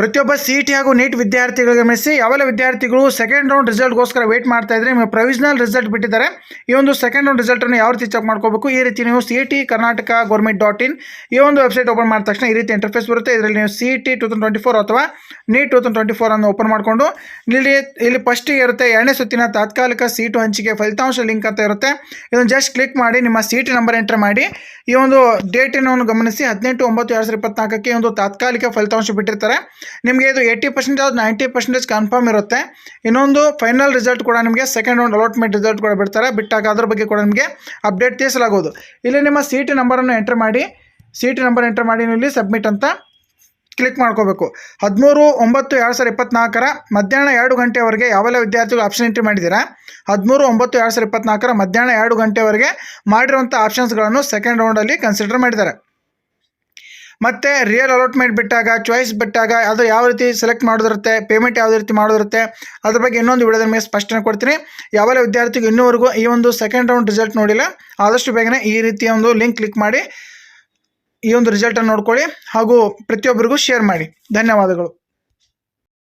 ಪ್ರತಿಯೊಬ್ಬ C T ಹಾಗೂ neat ವಿದ್ಯಾರ್ಥಿಗಳಿಗೆ ಗಮನಿಸಿ ಯಾವೆಲ್ಲ ವಿದ್ಯಾರ್ಥಿಗಳು ಸೆಕೆಂಡ್ ರೌಂಡ್ ರಿಸಲ್ಟ್ಗೋಸ್ಕರ ವೇಟ್ ಮಾಡ್ತಾ ಇದ್ರೆ ನಿಮಗೆ ಪ್ರೊವಿಷನಲ್ ರಿಸಲ್ಟ್ ಬಿಟ್ಟಿದ್ದಾರೆ. ಈ ಒಂದು ಸೆಕೆಂಡ್ ರೌಂಡ್ ರಿಸಲ್ಟನ್ನು ಯಾವ ರೀತಿ ಚೆಕ್ ಮಾಡ್ಕೋಬೇಕು? ಈ ರೀತಿ ನೀವು C T Karnataka government dot in ಈ ಒಂದು ವೆಬ್ಸೈಟ್ ಓಪನ್ ಮಾಡಿದ ತಕ್ಷಣ ಈ ರೀತಿ ಇಂಟರ್ಫೇಸ್ ಬರುತ್ತೆ. ಇದರಲ್ಲಿ ನೀವು C T two thousand twenty four ಅಥವಾ NEET two thousand twenty four ಅನ್ನು ಓಪನ್ ಮಾಡಿಕೊಂಡು, ಇಲ್ಲಿ ಇಲ್ಲಿ ಫಸ್ಟಿಗೆ ಇರುತ್ತೆ ಎರಡನೇ ಸುತ್ತಿನ ತಾತ್ಕಾಲಿಕ ಸೀಟು ಹಂಚಿಕೆ ಫಲಿತಾಂಶ ಲಿಂಕ್ ಅಂತ ಇರುತ್ತೆ. ಇದನ್ನು ಜಸ್ಟ್ ಕ್ಲಿಕ್ ಮಾಡಿ, ನಿಮ್ಮ ಸೀಟ್ ನಂಬರ್ ಎಂಟರ್ ಮಾಡಿ, ಈ ಒಂದು ಡೇಟನ್ನು ಗಮನಿಸಿ. ಹದಿನೆಂಟು ಒಂಬತ್ತು ಎರಡು ಸಾವಿರದ ಇಪ್ಪತ್ನಾಲ್ಕಕ್ಕೆ ಒಂದು ತಾತ್ಕಾಲಿಕ ಫಲಿತಾಂಶ ಬಿಟ್ಟಿರ್ತಾರೆ. ನಿಮಗೆ ಇದು eighty percentage ninety percentage confirm ಇರುತ್ತೆ. ಇನ್ನೊಂದು ಫೈನಲ್ ರಿಸಲ್ಟ್ ಕೂಡ ನಿಮಗೆ ಸೆಕೆಂಡ್ ರೌಂಡ್ ಅಲಾಟ್ಮೆಂಟ್ ರಿಸಲ್ಟ್ ಕೂಡ ಬಿಡ್ತಾರೆ. ಬಿಟ್ಟಾಗ ಅದ್ರ ಬಗ್ಗೆ ಕೂಡ ನಿಮಗೆ ಅಪ್ಡೇಟ್ ತಿಳಿಸಲಾಗುವುದು ಇಲ್ಲಿ ನಿಮ್ಮ ಸೀಟ್ ನಂಬರನ್ನು ಎಂಟ್ರ್ ಮಾಡಿ. ಸೀಟ್ ನಂಬರ್ ಎಂಟ್ರ್ ಮಾಡಿ ಇಲ್ಲಿ ಸಬ್ಮಿಟ್ ಅಂತ ಕ್ಲಿಕ್ ಮಾಡ್ಕೋಬೇಕು. ಹದಿಮೂರು, ಒಂಬತ್ತು, ಎರಡು ಸಾವಿರದ ಇಪ್ಪತ್ನಾಲ್ಕರ ಮಧ್ಯಾಹ್ನ ಎರಡು ಗಂಟೆವರೆಗೆ ಯಾವೆಲ್ಲ ವಿದ್ಯಾರ್ಥಿಗಳು ಆಪ್ಷನ್ ಎಂಟ್ರಿ ಮಾಡಿದ್ದೀರಾ? ಹದಿಮೂರು, ಒಂಬತ್ತು, ಎರಡು ಸಾವಿರದ ಇಪ್ಪತ್ನಾಲ್ಕರ ಮಧ್ಯಾಹ್ನ ಎರಡು ಗಂಟೆವರೆಗೆ ಮಾಡಿರುವಂಥ ಆಪ್ಷನ್ಸ್ಗಳನ್ನು ಸೆಕೆಂಡ್ ರೌಂಡಲ್ಲಿ ಕನ್ಸಿಡರ್ ಮಾಡಿದ್ದಾರೆ. ಮತ್ತು ರಿಯಲ್ ಅಲಾಟ್ಮೆಂಟ್ ಬಿಟ್ಟಾಗ ಚಾಯ್ಸ್ ಬಿಟ್ಟಾಗ ಅದು ಯಾವ ರೀತಿ ಸೆಲೆಕ್ಟ್ ಮಾಡೋದಿರುತ್ತೆ ಪೇಮೆಂಟ್ ಯಾವುದೇ ರೀತಿ ಮಾಡೋದಿರುತ್ತೆ, ಅದ್ರ ಬಗ್ಗೆ ಇನ್ನೊಂದು ವಿಡಿಯೋದ ಮೇಲೆ ಸ್ಪಷ್ಟನೆ ಕೊಡ್ತೀನಿ. ಯಾವೆಲ್ಲ ವಿದ್ಯಾರ್ಥಿಗೂ ಇನ್ನೂವರೆಗೂ ಈ ಒಂದು ಸೆಕೆಂಡ್ ರೌಂಡ್ ರಿಸಲ್ಟ್ ನೋಡಿಲ್ಲ, ಆದಷ್ಟು ಬೇಗನೆ ಈ ರೀತಿಯ ಒಂದು ಲಿಂಕ್ ಕ್ಲಿಕ್ ಮಾಡಿ ಈ ಒಂದು ರಿಸಲ್ಟನ್ನು ನೋಡ್ಕೊಳ್ಳಿ ಹಾಗೂ ಪ್ರತಿಯೊಬ್ಬರಿಗೂ ಶೇರ್ ಮಾಡಿ. ಧನ್ಯವಾದಗಳು.